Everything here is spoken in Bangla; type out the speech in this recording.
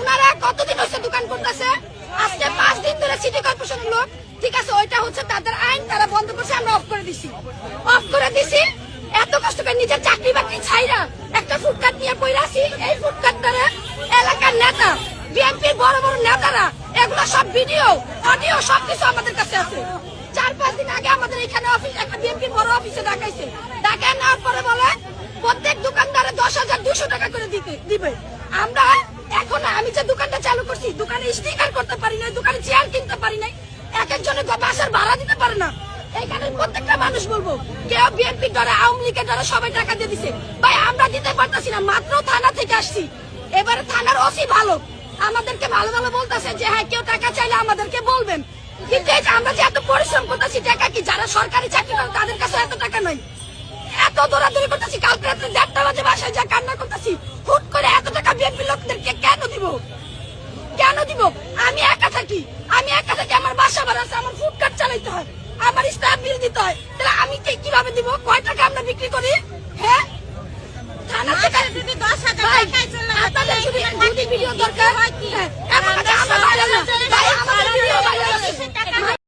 উনারা কতদিন হচ্ছে দোকান করতেছে? আজকে পাঁচ দিন ধরে সিটি কর্পোরেশনের লোক। ঠিক আছে, ওইটা হচ্ছে তাদের আইন, তারা বন্ধ করছে, আমরা অফ করে দিছি। অফ করে দিছি, এত কষ্ট করে নিজের চাকরি বাকরি ছাইরা একটা ফুটকাট নিয়ে পড়ে আসি এই ফুটকাট ধরে এলাকার নেতা, বিএনপির বড় বড় নেতারা, এগুলো সব ভিডিও অডিও সবকিছু আমাদের কাছে আছে। চার পাঁচ দিন আগে আমাদের এখানে অফিস একটা দশ হাজার দুশো টাকা করে দিতে, দিবে। আমরা এখন, আমি যে দোকানটা চালু করছি, দোকানে স্টিকার করতে পারি না দোকানে চেয়ার কিনতে পারি নাই এক একজনের তো বাসার ভাড়া দিতে পারে না। না এবারে থানার ওসি ভালো। আমাদেরকে ভালো ভালো বলতেছে যে হ্যাঁ কেউ টাকা চাইলে আমাদেরকে বলবেন। আমরা যে এত পরিশ্রম করতেছি, টাকা কি যারা সরকারি চাকরি করে, তাদের কাছে এত টাকা নাই? এত দৌড়াদৌড়ি করতেছি, কালকে যা কান্না করতেছি হুট করে এত টাকা বিএনপি লোকদেরকে কেন দিব? কেন দিব? আমি একা থাকি আমি একা থাকি আমার বাসা ভাড়া আছে আমার ফুটকাট চালাইতে হয় আমার স্টাফ বিল দিতে হয় তাহলে আমি কীভাবে দিব? কয় টাকা আমরা বিক্রি করি? হ্যাঁ? থানা থেকে আচ্ছা, যদি দশ হাজার টাকা আপনাদের যদি ভিডিও দরকার? হয়। হ্যাঁ।